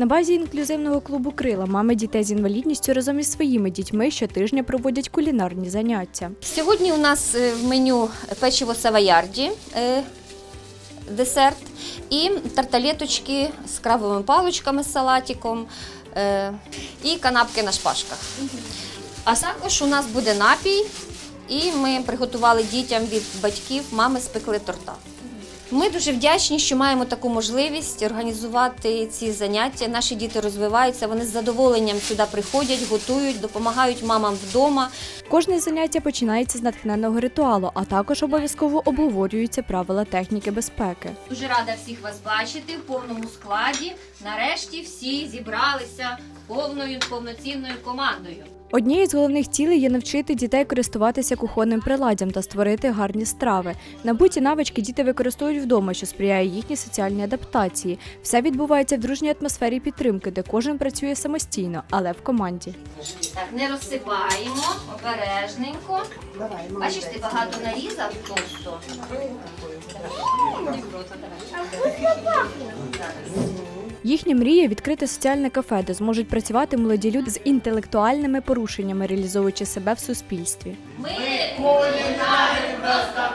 На базі інклюзивного клубу Крила мами дітей з інвалідністю разом із своїми дітьми щотижня проводять кулінарні заняття. Сьогодні у нас е, в меню печиво савоярді, е, десерт, і тарталеточки з крабовими паличками з салатиком е, і канапки на шпажках. А також у нас буде напій, і ми приготували дітям від батьків, мами спекли торта. Ми дуже вдячні, що маємо таку можливість організувати ці заняття. Наші діти розвиваються, вони з задоволенням сюди приходять, готують, допомагають мамам вдома. Кожне заняття починається з натхненного ритуалу, а також обов'язково обговорюються правила техніки безпеки. Дуже рада всіх вас бачити в повному складі. Нарешті всі зібралися повною повноцінною командою. Однією з головних цілей є навчити дітей користуватися кухонним приладдям та створити гарні страви. Набуті навички діти використовують вдома, що сприяє їхній соціальній адаптації. Все відбувається в дружній атмосфері підтримки, де кожен працює самостійно, але в команді. Так, не розсипаємо, обережненько. Бачиш, ти багато нарізав товсто. Їхня мрія відкрити соціальне кафе, де зможуть працювати молоді люди з інтелектуальними порушеннями, реалізовуючи себе в суспільстві. Ми кулінарний просто